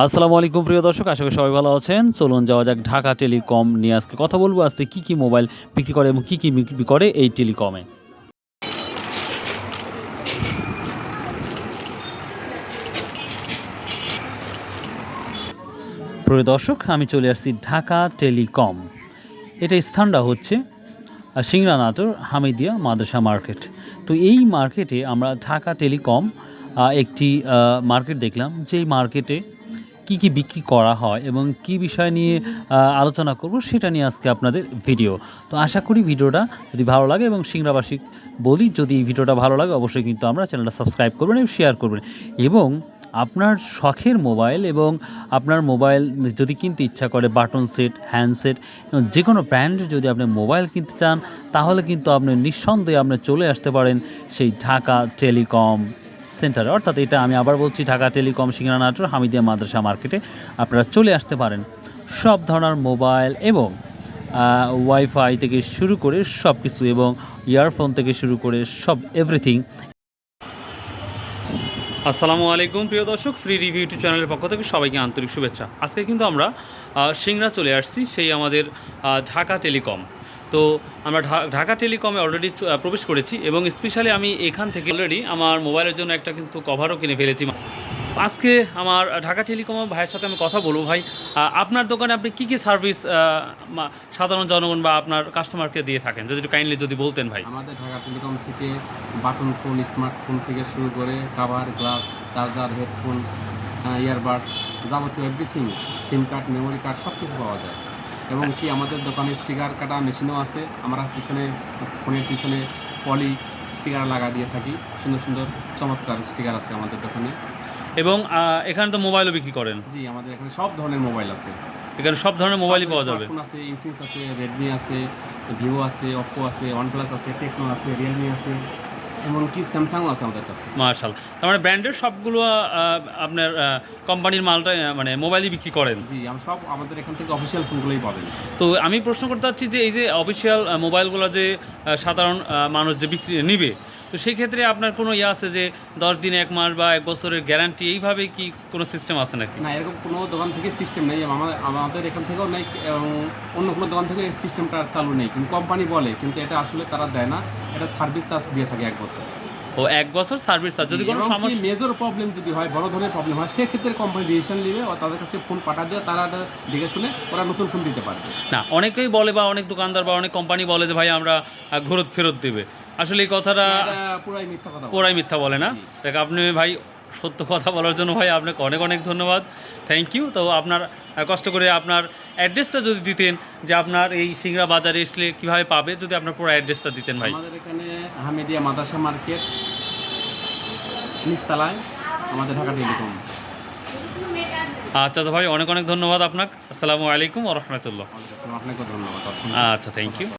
আসসালামু আলাইকুম প্রিয় দর্শক। আশা করি সবাই ভালো আছেন। চলুন যাওয়া যাক ঢাকা টেলিকম নিয়ে আজকে কথা বলব। আজকে কী কী মোবাইল বিক্রি করে এবং কী কী বিক্রি করে এই টেলিকমে? প্রিয় দর্শক আমি চলে আসছি ঢাকা টেলিকম। এটা স্থানটা হচ্ছে আহ, সিংড়া নাটোর হামিদিয়া মাদ্রাসা মার্কেট। তো এই মার্কেটে আমরা ঢাকা টেলিকম একটি মার্কেট দেখলাম। যেই মার্কেটে কি কি বিক্রি করা হয় এবং কি বিষয় নিয়ে আলোচনা করব সেটা নিয়ে আজকে আপনাদের ভিডিও। তো আশা করি ভিডিওটা যদি ভালো লাগে এবং সিংড়াবাসী বলি যদি ভিডিওটা ভালো লাগে, অবশ্যই কিন্তু আমরা চ্যানেলটা সাবস্ক্রাইব করবেন এবং শেয়ার করবেন। এবং আপনার শখের মোবাইল এবং আপনার মোবাইল যদি কিনতে ইচ্ছা করে, বাটন সেট হ্যান্ডসেট এবং যে কোনো ব্র্যান্ডের যদি আপনি মোবাইল কিনতে চান, তাহলে কিন্তু আপনি নিঃসন্দেহে আপনি চলে আসতে পারেন সেই ঢাকা টেলিকম সেন্টারে। অর্থাৎ এটা আমি আবার বলছি, ঢাকা টেলিকম সিংড়া নাটোর, হামিদিয়া মাদ্রাসা মার্কেটে আপনারা চলে আসতে পারেন। সব ধরনের মোবাইল এবং ওয়াইফাই থেকে শুরু করে সব কিছু এবং ইয়ারফোন থেকে শুরু করে সব এভরিথিং আসসালামু আলাইকুম প্রিয় দর্শক ফ্রি রিভিউ ইউটিউব চ্যানেলের পক্ষ থেকে সবাইকে আন্তরিক শুভেচ্ছা। আজকে কিন্তু আমরা সিংড়া চলে আসছি, সেই আমাদের ঢাকা টেলিকম। তো আমরা ঢাকা টেলিকমে অলরেডি প্রবেশ করেছি এবং স্পেশালি আমি এখান থেকে অলরেডি আমার মোবাইলের জন্য একটা কিন্তু কভারও কিনে ফেলেছি। আজকে আমার ঢাকা টেলিকম ভাইয়ের সাথে আমি কথা বলব। ভাই আপনার দোকানে আপনি কী কী সার্ভিস সাধারণ জনগণ বা আপনার কাস্টমারকে দিয়ে থাকেন? যদি কাইন্ডলি যদি বলতেন ভাই। আমাদের ঢাকা টেলিকম থেকে বাটন ফোন স্মার্টফোন থেকে শুরু করে cover glass charger headphone earbuds যাবতীয় everything SIM card memory card সব কিছু পাওয়া যায়। এবং কি আমাদের দোকানে স্টিকার কাটা মেশিনও আছে। আমরা পিছনে ফোনের পিছনে পলি স্টিকার লাগা দিয়ে থাকি। সুন্দর সুন্দর চমৎকার স্টিকার আছে আমাদের দোকানে। এবং এখানে তো মোবাইলও বিক্রি করেন? জি আমাদের এখানে সব ধরনের মোবাইল আছে। এখানে সব ধরনের মোবাইলই পাওয়া যাবে? ফোন আছে ইনফিনিক্স আছে রেডমি আছে ভিভো আছে অপ্পো আছে ওয়ানপ্লাস আছে টেকনো আছে রিয়েলমি আছে। এমনকি স্যামসাংও আছে আমাদের কাছে। মার্শাল। তার মানে ব্র্যান্ডের সবগুলো আপনার কোম্পানির মালটা মানে মোবাইলই বিক্রি করেন। জি আমরা সব আমাদের এখান থেকে অফিসিয়াল ফোনগুলোই পাবেন তো আমি প্রশ্ন করতে চাচ্ছি যে এই যে অফিসিয়াল মোবাইলগুলো যে সাধারণ মানুষ যে বিক্রি নিবে তো সেই ক্ষেত্রে আপনার কোনো ইয়ে আছে যে দশ দিন এক মাস বা এক বছরের গ্যারান্টি এইভাবে কি কোনো সিস্টেম আছে নাকি? না এরকম কোনো দোকান থেকে সিস্টেম নেই আমাদের আমাদের এখান থেকেও নেই অন্য কোনো দোকান থেকে সিস্টেমটা চালু নেই। কিন্তু কোম্পানি বলে কিন্তু এটা আসলে তারা দেয় না। এটা সার্ভিস চার্জ দিয়ে থাকে এক বছর। ও এক বছর সার্ভিস চার্জ যদি কোনো সমস্যা মেজর প্রবলেম যদি হয় বড় ধরনের প্রবলেম হয় সেক্ষেত্রে কোম্পানি ডিসিশন নেবে ও তাদের কাছে ফোন পাঠা দিয়ে তারা দেখে শুনে ওরা নতুন ফোন দিতে পারবে। না অনেকেই বলে বা অনেক দোকানদার বা অনেক কোম্পানি বলে যে ভাই আমরা ঘুরত ফেরত দেবে। আসলে এই কথাটা পুরাই মিথ্যা কথা। পুরাই মিথ্যা বলে না। দেখ আপনি ভাই সত্য কথা বলার জন্য ভাই আপনাকে অনেক অনেক ধন্যবাদ। থ্যাংক ইউ তো আপনার কষ্ট করে আপনার অ্যাড্রেসটা যদি দিতেন যে আপনার এই সিংড়া বাজারে আসলে কীভাবে পাবে যদি আপনার পুরো অ্যাড্রেসটা দিতেন ভাই। আমাদের এখানে হামিদিয়া মাদ্রাসা মার্কেট নিচতলায় আমাদের ঢাকা টেলিকম। আচ্ছা তো ভাই অনেক অনেক ধন্যবাদ আপনাকে। আসসালামু আলাইকুম রহমতুল্লাহ। আপনাকে ধন্যবাদ। আচ্ছা থ্যাংক ইউ